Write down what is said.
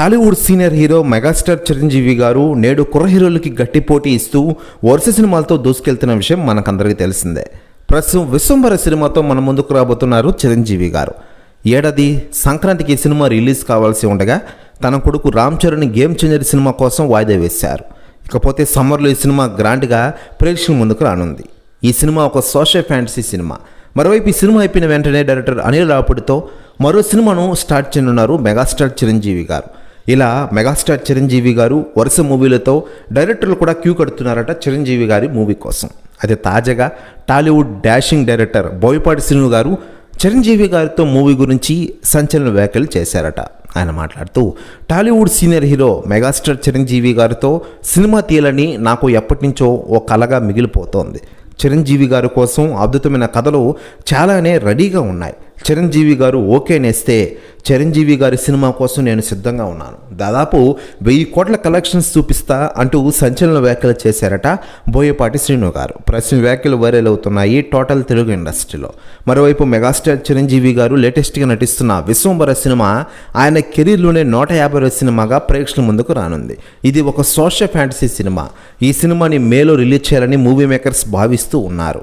Tollywood senior hero megastar Chiranjeevi garu నేడు కుర్ర హీరోలకి గట్టి పోటీ ఇస్తూ వరుస సినిమాలతో దూసుకెళ్తున్న విషయం మనకందరికీ తెలిసిందే. ప్రస్తుతం విశ్వంబర సినిమాతో మన ముందుకు రాబోతున్నారు చిరంజీవి గారు. ఏడాది సంక్రాంతికి ఈ సినిమా రిలీజ్ కావాల్సి ఉండగా తన కొడుకు Ram Charan game changer cinema కోసం వాయిదా వేశారు. ఇకపోతే సమ్మర్లో ఈ సినిమా గ్రాండ్గా ప్రేక్షకుల ముందుకు రానుంది. ఈ సినిమా ఒక సోషల్ ఫ్యాంటసీ సినిమా. మరోవైపు ఈ సినిమా అయిపోయిన వెంటనే డైరెక్టర్ అనిల్ రాపుడితో మరో సినిమాను స్టార్ట్ చేయనున్నారు మెగాస్టార్ చిరంజీవి గారు. ఇలా మెగాస్టార్ చిరంజీవి గారు వరుస మూవీలతో డైరెక్టర్లు కూడా క్యూ కడుతున్నారట చిరంజీవి గారి మూవీ కోసం. అయితే తాజాగా టాలీవుడ్ డాషింగ్ డైరెక్టర్ బోయపాటి శ్రీను గారు చిరంజీవి గారితో మూవీ గురించి సంచలన వ్యాఖ్యలు చేశారట. ఆయన మాట్లాడుతూ Tollywood senior hero megastar Chiranjeevi గారితో సినిమా తీయాలని నాకు ఎప్పటి నుంచో ఓ కలగా మిగిలిపోతోంది. చిరంజీవి గారి కోసం అద్భుతమైన కథలు చాలానే రెడీగా ఉన్నాయి. చిరంజీవి గారు ఓకే నేస్తే చిరంజీవి గారి సినిమా కోసం నేను సిద్ధంగా ఉన్నాను. దాదాపు వెయ్యి కోట్ల కలెక్షన్స్ చూపిస్తా అంటూ సంచలన వ్యాఖ్యలు చేశారట బోయపాటి శ్రీను గారు. ప్రశ్న వ్యాఖ్యలు వైరల్ అవుతున్నాయి టోటల్ తెలుగు ఇండస్ట్రీలో. మరోవైపు మెగాస్టార్ చిరంజీవి గారు లేటెస్ట్గా నటిస్తున్న విశ్వంబర సినిమా ఆయన కెరీర్లోనే నూట యాభై సినిమాగా ప్రేక్షకుల ముందుకు రానుంది. ఇది ఒక సోషల్ ఫ్యాంటసీ సినిమా. ఈ సినిమాని మేలో రిలీజ్ చేయాలని మూవీ మేకర్స్ భావిస్తూ ఉన్నారు.